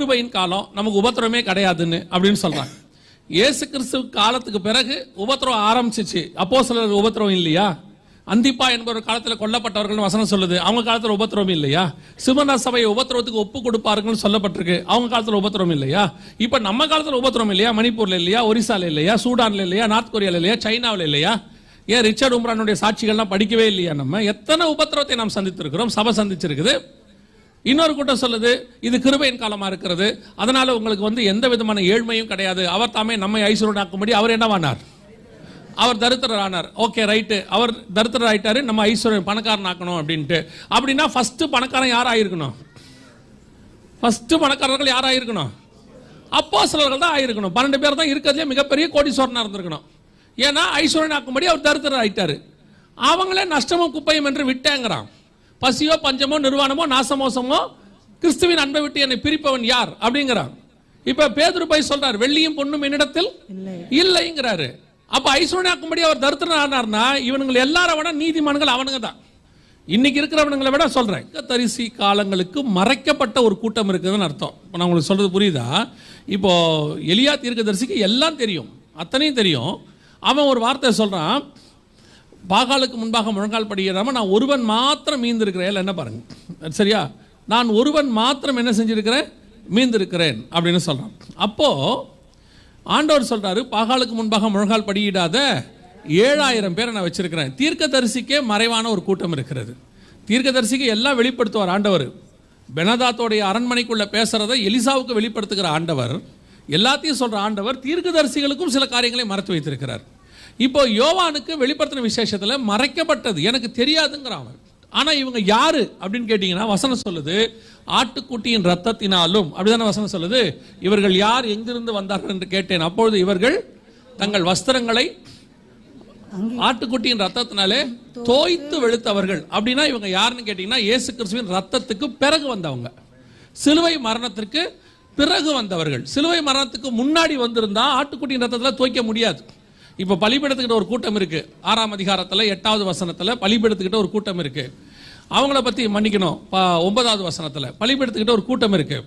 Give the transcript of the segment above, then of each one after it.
கிருபையின் காலம் நமக்கு உபத்திரமே கிடையாதுன்னு அப்படின்னு சொல்றாங்க. இயேசு கிறிஸ்து காலத்துக்கு பிறகு உபத்திரம் ஆரம்பிச்சிச்சு. அப்போ சிலர் உபத்திரம் இல்லையா? அந்திப்பா என்பவர் காலத்தில் கொல்லப்பட்டவர்கள் வசனம் சொல்லுது. அவங்க காலத்தில் உபத்திரம் இல்லையா? சிவன சபை உபத்திரவத்துக்கு ஒப்பு கொடுப்பாருங்கன்னு சொல்லப்பட்டிருக்கு. அவங்க காலத்தில் உபத்திரம் இல்லையா? இப்போ நம்ம காலத்தில் உபத்திரம் இல்லையா? மணிப்பூர்ல இல்லையா? ஒரிசால இல்லையா? சூடான்ல இல்லையா? நார்த் கொரியால இல்லையா? சைனாவில் இல்லையா? ஏன் ரிச்சர்ட் உம்ரானுடைய சாட்சிகள்லாம் படிக்கவே இல்லையா நம்ம? எத்தனை உபத்திரவத்தை நாம் சந்தித்திருக்கிறோம்? சபை சந்திச்சிருக்குது. இன்னொரு கூட்டம் சொல்லுது இது கிருபையின் காலமா இருக்கிறது. அதனால உங்களுக்கு வந்து எந்த விதமான ஏழ்மையும் கிடையாது. அவர் தாமே நம்மை ஐஸ்வர்யனாக்கும்படி அவர் என்னவானார்? அவர் தரித்திரர் ஆனார் ஓகே ரைட்டு. அவர் தரித்திரர் ஆயிட்டாரு நம்ம ஐஸ்வர்யன் பணக்காரன் ஆக்கணும் அப்படின்ட்டு. அப்படின்னா ஃபர்ஸ்ட் பணக்காரன் யார் ஆயிருக்கணும் ஃபர்ஸ்ட் பணக்காரர்கள் யார் ஆயிருக்கணும் அப்போ சிலர்கள் தான் ஆயிருக்கணும். பன்னெண்டு பேர் தான் இருக்கிறதுலே மிகப்பெரிய கோடீஸ்வரனாக இருந்திருக்கணும். ஏன்னா ஐஸ்வர்யன் ஆக்கும்படி அவர் தரித்திரர் ஆயிட்டாரு அவங்களே நஷ்டமும் குப்பையும் என்று விட்டேங்கிறான். பசியோ பஞ்சமோ நிர்வாணமோ நாசமோசமோ கிறிஸ்துவின் அன்பை விட்டு என்னை பிரிப்பவன் யார்? அப்படிங்கிறான் இப்ப பேதுரு போய் சொல்றார் வெள்ளியும் பொண்ணும் என்னிடத்தில் இல்லைங்கிறாரு. அப்ப ஐஸ்வர்யாக்கும்படி அவர் தரித்திரன் ஆனார்னா இவனுங்கள் எல்லாரை விட நீதிமான்கள் அவனுங்க தான். இன்னைக்கு இருக்கிறவனுங்களை விட சொல்றேன் தரிசி காலங்களுக்கு மறைக்கப்பட்ட ஒரு கூட்டம் இருக்குதுன்னு அர்த்தம். இப்போ நான் உங்களுக்கு சொல்றது புரியுதா? இப்போ எலியா தீர்க்கதரிசிக்கு எல்லாம் தெரியும் அத்தனையும் தெரியும். அவன் ஒரு வார்த்தை சொல்றான் பாகாலுக்கு முன்பாக முழங்கால் படிக்கிறாம நான் ஒருவன் மாத்திரம் மீந்திருக்கிறேன். என்ன பாருங்க. சரியா? நான் ஒருவன் மாத்திரம் என்ன செஞ்சிருக்கிறேன்? மீந்திருக்கிறேன் அப்படின்னு சொல்கிறான் அப்போது ஆண்டவர் சொல்கிறாரு பாகாலுக்கு முன்பாக முழங்கால் படியிடாத ஏழாயிரம் பேரை நான் வச்சிருக்கிறேன். தீர்க்கதரிசிக்கே மறைவான ஒரு கூட்டம் இருக்கிறது. தீர்க்கதரிசிக்கு எல்லாம் வெளிப்படுத்துவார் ஆண்டவர். பெனதாத்தோடைய அரண்மனைக்குள்ளே பேசுகிறத எலிசாவுக்கு வெளிப்படுத்துகிற ஆண்டவர் எல்லாத்தையும் சொல்கிற ஆண்டவர் தீர்க்கதரிசிகளுக்கும் சில காரியங்களை மறைத்து வைத்திருக்கிறார். இப்போ யோவானுக்கு வெளிப்படுத்தின விசேஷத்துல மறைக்கப்பட்டது. எனக்கு தெரியாதுங்கிறான் அவன் ஆனா இவங்க யாரு அப்படின்னு கேட்டீங்கன்னா வசனம் சொல்லுது ஆட்டுக்குட்டியின் ரத்தத்தினாலும் அப்படிதானே வசனம் சொல்லுது? இவர்கள் யார் எங்கிருந்து வந்தார்கள் என்று கேட்டேன். அப்பொழுது இவர்கள் தங்கள் வஸ்திரங்களை ஆட்டுக்குட்டியின் ரத்தத்தினாலே தோய்த்து வெளுத்தவர்கள். அப்படின்னா இவங்க யாருன்னு கேட்டீங்கன்னா இயேசு கிறிஸ்துவின் ரத்தத்துக்கு பிறகு வந்தவங்க. சிலுவை மரணத்திற்கு பிறகு வந்தவர்கள். சிலுவை மரணத்துக்கு முன்னாடி வந்திருந்தா ஆட்டுக்குட்டியின் ரத்தத்தில் தோய்க்க முடியாது. இப்ப பலிபீடத்துக்கிட்ட ஒரு கூட்டம் இருக்கு. ஆறாம் அதிகாரத்துல எட்டாவது வசனத்துல பலிபீடத்துக்கிட்ட ஒரு கூட்டம் இருக்கு. அவங்கள பத்தி மன்னிக்கணும். ஒன்பதாவது வசனத்துல பலிபீடத்துக்கிட்ட ஒரு கூட்டம் இருக்கு.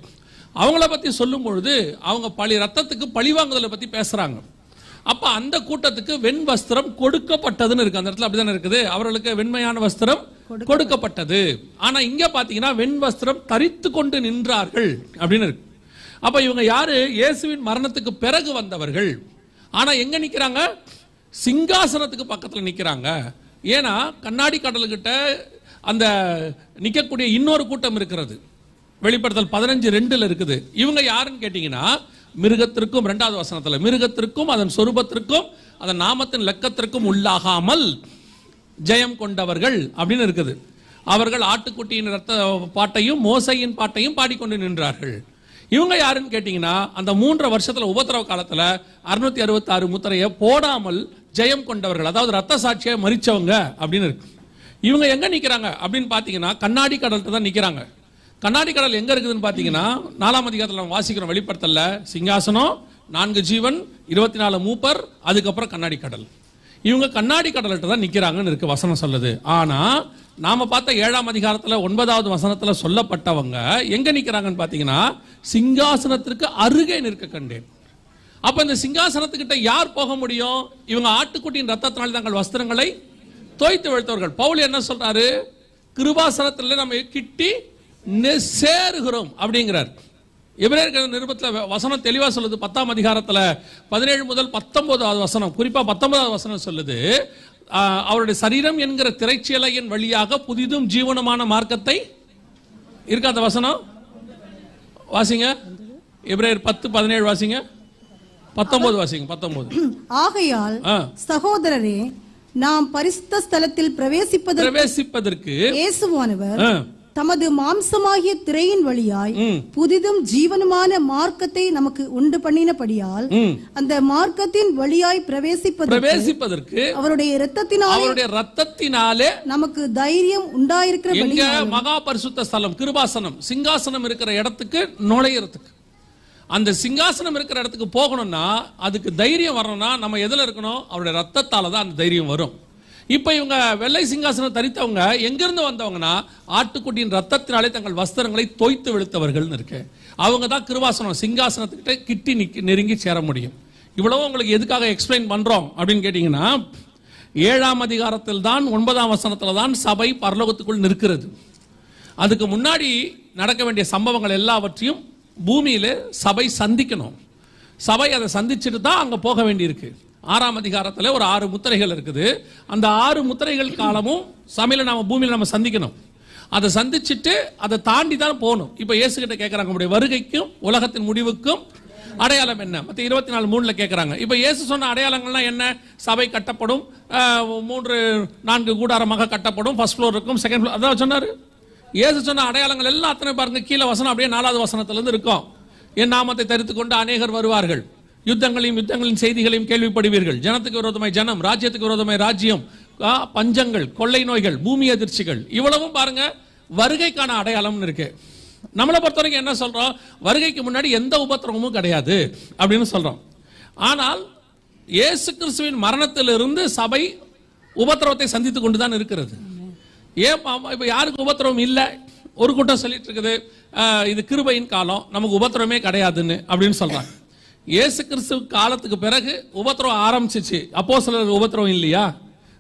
அவங்கள பத்தி சொல்லும் பொழுது அவங்க பழி ரத்தத்துக்கு பழிவாங்குதலை பத்தி பேசுறாங்க. அப்ப அந்த கூட்டத்துக்கு வெண் வஸ்திரம் கொடுக்கப்பட்டதுன்னு இருக்கு. அந்த இடத்துல அப்படிதானே இருக்குது? அவர்களுக்கு வெண்மையான வஸ்திரம் கொடுக்கப்பட்டது. ஆனா இங்க பாத்தீங்கன்னா வெண் வஸ்திரம் தரித்து கொண்டு நின்றார்கள் அப்படின்னு இருக்கு. அப்ப இவங்க யாரு? இயேசுவின் மரணத்துக்கு பிறகு வந்தவர்கள். ஆனால் எங்கே நிற்கிறாங்க சிங்காசனத்துக்கு பக்கத்தில் நிற்கிறாங்க ஏன்னா கண்ணாடி கடல்கிட்ட அந்த நிற்கக்கூடிய இன்னொரு கூட்டம் இருக்கிறது. வெளிப்படுத்தல் பதினஞ்சு ரெண்டில் இருக்குது. இவங்க யாருன்னு கேட்டிங்கன்னா மிருகத்திற்கும் ரெண்டாவது வசனத்தில் மிருகத்திற்கும் அதன் சொரூபத்திற்கும் அதன் நாமத்தின் லக்கத்திற்கும் உள்ளாகாமல் ஜெயம் கொண்டவர்கள் அப்படின்னு இருக்குது. அவர்கள் ஆட்டுக்குட்டியின் ரத்த பாட்டையும் மோசையின் பாட்டையும் பாடிக்கொண்டு நின்றார்கள். இவங்க யாருன்னு கேட்டிங்கன்னா அந்த மூன்றரை வருஷத்தில் உபத்திரவ காலத்தில் அறுநூத்தி அறுபத்தாறு முத்திரையை போடாமல் ஜெயம் கொண்டவர்கள் அதாவது ரத்த சாட்சியை மறிச்சவங்க அப்படின்னு இருக்கு. இவங்க எங்க நிற்கிறாங்க அப்படின்னு பார்த்தீங்கன்னா கண்ணாடி கடல்கிட்ட தான் நிற்கிறாங்க கண்ணாடி கடல் எங்கே இருக்குதுன்னு பார்த்தீங்கன்னா நாலாம் அதிகாரத்தில் நம்ம வாசிக்கிறோம் வெளிப்படுத்தல சிங்காசனம் நான்கு ஜீவன் இருபத்தி நாலு மூப்பர் அதுக்கப்புறம் கண்ணாடி கடல். இவங்க கண்ணாடி கடல்கிட்ட தான் நிற்கிறாங்கன்னு இருக்கு வசனம் சொல்லுது. ஆனால் நாம் பார்த்த ஏழாம் அதிகாரத்தில் ஒன்பதாவது வசனத்தில் சொல்லப்பட்டவங்க எங்கே நிற்கிறாங்கன்னு பார்த்தீங்கன்னா சிங்காசனத்திற்கு அருகே நிற்க கண்டேன். அப்போ இந்த சிங்காசனத்துக்கிட்ட யார் போக முடியும்? இவங்க ஆட்டுக்குட்டியின் ரத்தத்தினால் தங்கள் வஸ்திரங்களை தோய்த்து வெளுத்தவர்கள் பவுல் என்ன சொல்றாரு? கிருபாசனத்தில் நம்ம கிட்டி சேருகிறோம் அப்படிங்கிறார். எபிரேயர் நிருபத்துல வசனம் தெளிவா சொல்லுது. பத்தாம் அதிகாரத்துல பதினேழு முதல் பத்தொன்பதாவது வசனம். குறிப்பா பத்தொன்பதாவது வசனம் சொல்லுது அவருடைய சரீரம் என்கிற திரைச்சீலையின் வழியாக புதிதும் ஜீவனமான மார்க்கத்தை இருக்கா அந்த வசனம்? வாசிங்க. எபிரேயர் பத்து பதினேழு வாசிங்க. பத்தொன்பது வாசிங்க பத்தொன்பது. ஆகையால். சகோதரரே நாம் பரிசுத்த ஸ்தலத்தில் பிரவேசிப்பதற்கு பிரவேசிப்பதற்கு இயேசுவானவர் தமது மாம்சமாகிய திரையின் வழியாய். புதிதும் ஜீவனுமான மார்க்கத்தை நமக்கு உண்டு பண்ணினபடியால். அந்த மார்க்கத்தின் வழியாய் பிரவேசிப்பதற்கு பிரவேசிப்பதற்கு அவருடைய இரத்தத்தினால் அவருடைய ரத்தத்தினாலே நமக்கு தைரியம் உண்டாயிருக்கிறபடி எங்க மகா பரிசுத்த ஸ்தலம் கிருபாசனம் சிங்காசனம் இருக்கிற இடத்துக்கு நுழையறதுக்கு அந்த சிங்காசனம் இருக்கிற இடத்துக்கு போகணும்னா அதுக்கு தைரியம் வரணும்னா நம்ம எதுல இருக்கணும் அவருடைய ரத்தத்தால தான் அந்த தைரியம் வரும் இப்போ இவங்க வெள்ளை சிங்காசனம் தரித்தவங்க எங்கிருந்து வந்தவங்கன்னா ஆட்டுக்குட்டியின் ரத்தத்தினாலே தங்கள் வஸ்திரங்களை தோய்த்து வெளுத்தவர்கள்னு இருக்கு. அவங்க தான் கிருவாசனம் சிங்காசனத்துக்கிட்ட கிட்டி நிக்க நெருங்கி சேர முடியும். இவ்வளவு உங்களுக்கு எதுக்காக எக்ஸ்பிளைன் பண்றோம் அப்படின்னு கேட்டீங்கன்னா ஏழாம் அதிகாரத்தில் தான் ஒன்பதாம் வசனத்தில் தான் சபை பரலோகத்துக்குள் நிற்கிறது. அதுக்கு முன்னாடி நடக்க வேண்டிய சம்பவங்கள் எல்லாவற்றையும் பூமியில் சபை சந்திக்கணும். சபை அதை சந்திச்சுட்டு தான் அங்கே போக வேண்டியிருக்கு. ஆறாம் அதிகாரத்தில் ஒரு ஆறு முத்திரைகள் இருக்குது. அந்த ஆறு முத்திரைகள் காலமும் சமையல நம்ம பூமியில் நம்ம சந்திக்கணும். அதை சந்திச்சுட்டு அதை தாண்டி தான் போகணும். இப்போ இயேசுகிட்ட கேட்குறாங்க நம்முடைய வருகைக்கும் உலகத்தின் முடிவுக்கும் அடையாளம் என்ன? மற்ற இருபத்தி நாலு மூணில் கேட்குறாங்க இப்போ இயேசு சொன்ன அடையாளங்கள்லாம் என்ன? சபை கட்டப்படும். மூன்று நான்கு கூடாரமாக கட்டப்படும். ஃபர்ஸ்ட் ஃப்ளோர் இருக்கும் செகண்ட் ஃப்ளோர் அதான் சொன்னார். இயேசு சொன்ன அடையாளங்கள் எல்லாம் அத்தனை பாருங்க. கீழே வசனம் அப்படியே நாலாவது வசனத்துலேருந்து இருக்கும். என் நாமத்தை தரித்து கொண்டு அநேகர் வருவார்கள். யுத்தங்களையும் யுத்தங்களின் செய்திகளையும் கேள்விப்படுவீர்கள். ஜனத்துக்கு விரோதமாய் ஜனம் ராஜ்யத்துக்கு விரோதமாய் ராஜ்யம் பஞ்சங்கள் கொள்ளை நோய்கள் பூமி அதிர்ச்சிகள் இவ்வளவும் பாருங்க வருகைக்கான அடையாளம்னு இருக்கு. நம்மளை பொறுத்த வரைக்கும் என்ன சொல்றோம்? வருகைக்கு முன்னாடி எந்த உபத்திரவமும் கிடையாது அப்படின்னு சொல்றோம். ஆனால் இயேசு கிறிஸ்துவின் மரணத்திலிருந்து சபை உபத்திரவத்தை சந்தித்துக் கொண்டுதான் இருக்கிறது. ஏன் இப்போ யாருக்கு உபத்திரவம் இல்லை? ஒரு கூட்டம் சொல்லிட்டு இருக்குது ஆஹ், இது கிருபையின் காலம் நமக்கு உபத்திரவமே கிடையாதுன்னு அப்படின்னு சொல்றாங்க. இயேசு கிறிஸ்து காலத்துக்கு பிறகு உபத்திரவம் ஆரம்பிச்சிச்சு. அப்போ சிலர் உபத்திரவம் இல்லையா?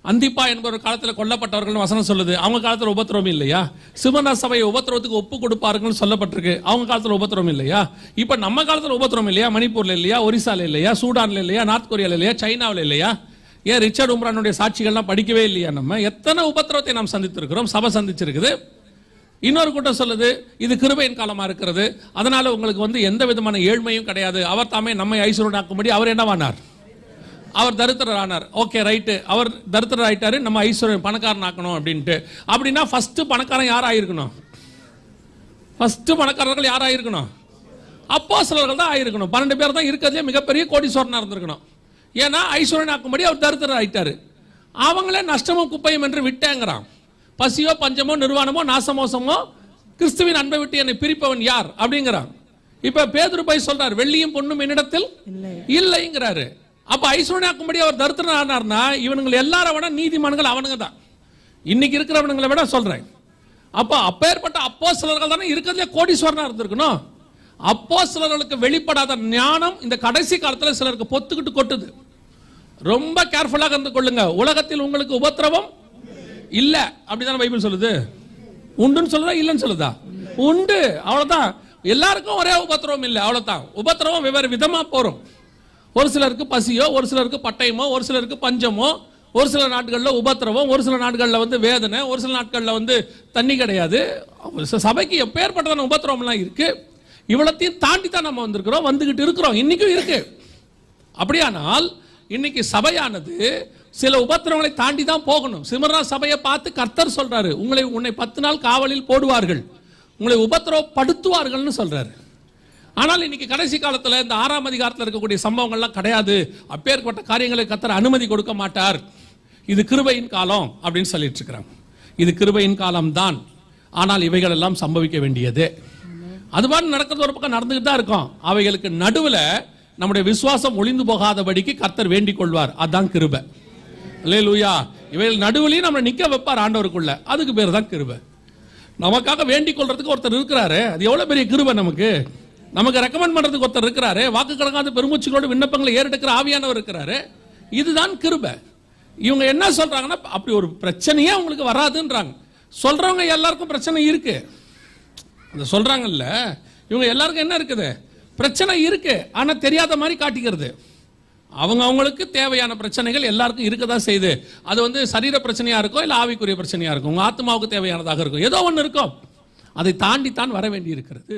அந்திப்பா என்பவர் காலத்தில் கொல்லப்பட்டவர்கள் வசனம் சொல்லுது. அவங்க காலத்தில் உபத்திரவம் இல்லையா? சிவன சபையை உபத்திரவத்துக்கு ஒப்பு கொடுப்பார்கள் சொல்லப்பட்டிருக்கு. அவங்க காலத்தில் உபத்திரவம் இல்லையா? இப்போ நம்ம காலத்தில் உபத்திரவம் இல்லையா? மணிப்பூர்ல இல்லையா? ஒரிசால இல்லையா? சூடான்ல இல்லையா? நார்த் கொரியால இல்லையா? சைனாவில் இல்லையா? ஏன் ரிச்சர்ட் உம்ரானுடைய சாட்சிகள்லாம் படிக்கவே இல்லையா நம்ம? எத்தனை உபத்திரவத்தை நாம் சந்தித்திருக்கிறோம்? சபை சந்திச்சிருக்குது. இன்னொரு கூட்டம் சொல்லுது இது கிருபையின் காலமாக இருக்கிறது. அதனால உங்களுக்கு வந்து எந்த விதமான ஏழ்மையும் கிடையாது. அவர் தாமே நம்மை ஐஸ்வர்யனாக்கும்படி அவர் என்னவானார்? அவர் தரித்திரர் ஆனார் ஓகே ரைட்டு அவர் தரித்திரர் ஆயிட்டாரு நம்ம ஐஸ்வர்யம் பணக்காரன் ஆக்கணும் அப்படின்ட்டு. அப்படின்னா ஃபஸ்ட்டு பணக்காரன் யார் ஆயிருக்கணும் ஃபஸ்ட்டு பணக்காரர்கள் யார் ஆயிருக்கணும் அப்போ சிலர்கள் தான் ஆயிருக்கணும். பன்னெண்டு பேர் தான் இருக்கிறதுலே மிகப்பெரிய கோடீஸ்வரனாக இருந்திருக்கணும். ஏன்னா ஐஸ்வரன் ஆக்கும்படி அவர் தரித்திரர் ஆயிட்டாரு அவங்களே நஷ்டமும் குப்பையும் என்று விட்டேங்கிறான். பசியோ பஞ்சமோ நிர்வாணமோ நாசமோசமோ கிறிஸ்துவின் அன்பை விட்டு என்னை பிரிப்பவன் யார்? அப்படிங்கிறான் இப்ப பேதுரு போய் சொல்றாரு வெள்ளியும் பொண்ணும் என்னிடத்தில் இல்லைங்கிறாரு. அப்ப ஐஸ்வர்யாக்கும்படி அவர் தரித்திரன் ஆனார்னா இவனுங்களை எல்லாரை விட நீதிமான்கள் அவனுங்க தான். இன்னைக்கு இருக்கிறவனுங்களை விட சொல்றேன். அப்ப அப்பேற்பட்ட அப்போ சிலர்கள் தானே இருக்கிறதுலே கோடீஸ்வரனா இருந்திருக்கணும். அப்போ சிலர்களுக்கு வெளிப்படாத ஞானம் இந்த கடைசி காலத்துல சிலருக்கு பொத்துக்கிட்டு கொட்டுது. ரொம்ப கேர்ஃபுல்லாக இருந்து கொள்ளுங்க. உலகத்தில் உங்களுக்கு உபத்திரவம் இல்ல. அப்படிதானே பைபிள் சொல்லுது? உண்டுன்னு சொல்லுதா இல்லைன்னு சொல்லுதா? உண்டு. அவ்வளவுதான். எல்லாருக்கும் ஒரே உபத்திரவம் இல்லை அவ்வளவுதான். உபத்திரவம் வெவ்வேறு விதமா போறோம். ஒரு சிலருக்கு பசியோ ஒரு சிலருக்கு பட்டயமோ ஒரு சிலருக்கு பஞ்சமோ ஒரு சில நாட்களில் உபத்திரவம் ஒரு சில நாட்களில் வந்து வேதனை ஒரு சில நாட்களில் வந்து தண்ணி கிடையாது. சபைக்கு எப்பேற்பட்டதான உபத்திரவம்லாம் இருக்கு. இவ்வளத்தையும் தாண்டி தான் நம்ம வந்திருக்கிறோம் வந்துகிட்டு இருக்கிறோம். இன்னைக்கும் இருக்கு. அப்படியானால் இன்னைக்கு சபையானது சில உபத்திரவங்களை தாண்டி தான் போகணும். சிமரா சபையை பார்த்து கர்த்தர் சொல்றாரு உங்களை உன்னை பத்து நாள் காவலில் போடுவார்கள். உங்களை உபத்திரவப்படுத்துவார்கள்னு சொல்றாரு. ஆனால் இன்னைக்கு கடைசி காலத்துல இந்த ஆறாம் அதிகாரத்தில் இருக்கக்கூடிய சம்பவங்கள்லாம் கிடையாது. அப்பேற்பட்ட காரியங்களை கத்தர் அனுமதி கொடுக்க மாட்டார். இது கிருபையின் காலம் அப்படின்னு சொல்லிட்டு இருக்கிறாங்க. இது கிருபையின் காலம் தான். ஆனால் இவைகள் எல்லாம் சம்பவிக்க வேண்டியது. அது மாதிரி நடக்கிறது ஒரு பக்கம் நடந்துகிட்டு தான் இருக்கும். அவைகளுக்கு நடுவுல நம்முடைய விசுவாசம் ஒளிந்து போகாதபடிக்கு கர்த்தர் வேண்டிக் கொள்வார். அதான் கிருபை. அல்லேலூயா. இவைகள் நடுவுலையும் நம்மளை நிற்க வைப்பார் ஆண்டவருக்குள்ள. அதுக்கு பேர் தான் கிருபை. நமக்காக வேண்டிக் கொள்றதுக்கு ஒருத்தர் இருக்கிறாரு. அது எவ்வளோ பெரிய கிருபை நமக்கு? நமக்கு ரெக்கமெண்ட் பண்ணுறதுக்கு ஒருத்தர் இருக்கிறாரு. வாக்கு கடங்காத பெருமூச்சுகளோட விண்ணப்பங்களை ஏறெடுக்கிற ஆவியானவர் இருக்கிறாரு. இதுதான் கிருபை. இவங்க என்ன சொல்கிறாங்கன்னா அப்படி ஒரு பிரச்சனையே அவங்களுக்கு வராதுன்றாங்க. சொல்கிறவங்க எல்லாருக்கும் பிரச்சனை இருக்கு. அந்த சொல்கிறாங்கல்ல இவங்க எல்லாருக்கும் என்ன இருக்குது? பிரச்சனை இருக்கு. ஆனால் தெரியாத மாதிரி காட்டிக்கிறது. அவங்க அவங்களுக்கு தேவையான பிரச்சனைகள் எல்லாருக்கும் இருக்க தான் செய்யுது அது வந்து சரீர பிரச்சனையா இருக்கும் இல்லை ஆவிக்குரிய பிரச்சனையா இருக்கும் உங்க ஆத்மாவுக்கு தேவையானதாக இருக்கும் ஏதோ ஒன்று இருக்கும் அதை தாண்டி தான் வர வேண்டி இருக்கிறது